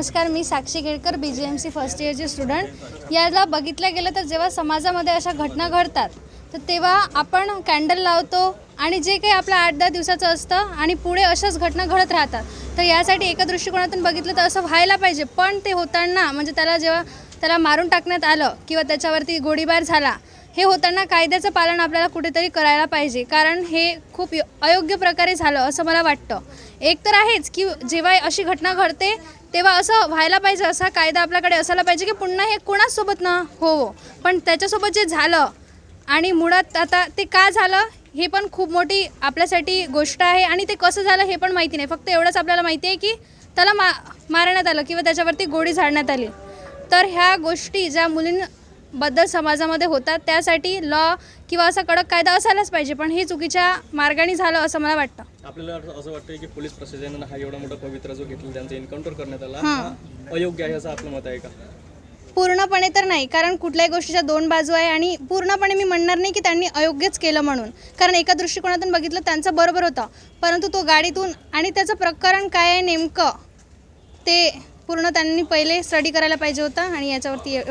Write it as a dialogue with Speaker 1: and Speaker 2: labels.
Speaker 1: नमस्कार मी Sakshi Kelkar B G M C first इयरचे student याला बघितलं गेलं तर जेव्हा समाजामध्ये अशा घटना घडतात तर तेव्हा आपण कॅन्डल लावतो आणि जे काही आपलं आठ दहा दिवसाचं असतं आणि पुढे अशाच घटना घडत राहतात. तर यासाठी एका दृष्टिकोनातून बघितलं तर असं व्हायला पाहिजे. पण ते होताना म्हणजे त्याला जेव्हा त्याला मारून टाकण्यात आलं किंवा त्याच्यावरती गोळीबार झाला हे होताना कायद्याचं पालन आपल्याला कुठेतरी करायला पाहिजे. कारण हे खूप अयोग्य प्रकारे झालं असं मला वाटतं. एक तर आहेच की जेव्हा अशी घटना घडते तेव्हा असं व्हायला पाहिजे असा कायदा आपल्याकडे असायला पाहिजे की पुन्हा हे कोणाचसोबत ना होवो. पण त्याच्यासोबत जे झालं आणि मुळात आता ते का झालं हे पण खूप मोठी आपल्यासाठी गोष्ट आहे आणि ते कसं झालं हे पण माहिती नाही. फक्त एवढंच आपल्याला माहिती आहे की त्याला मा मारण्यात आलं किंवा त्याच्यावरती गोळी झाडण्यात आली. तर ह्या गोष्टी ज्या मुलींबद्दल समाजामध्ये होतात त्यासाठी लॉ किंवा असा कडक कायदा असायलाच पाहिजे. पण हे चुकीच्या मार्गाने झालं असं मला वाटतं.
Speaker 2: आपल्याला असं वाटतं की पोलीस प्रशासनानं हा एवढा मोठा पवित्रा जो घेतला त्यांचा एन्काउंटर करण्यात आला. हा. अयोग्य आहे असं आपलं मत आहे का?
Speaker 1: पूर्णपणे तर नाही कारण कुठल्याही गोष्टीच्या दोन बाजू आहे आणि पूर्णपणे मी म्हणणार नाही की त्यांनी अयोग्यच केलं म्हणून. कारण एका दृष्टिकोनातून बघितलं त्यांचं बरोबर होतं. परंतु तो गाडीतून आणि त्याचं प्रकरण काय आहे नेमकं ते पूर्ण त्यांनी पहिले स्टडी करायला पाहिजे होतं आणि याच्यावरती एवढं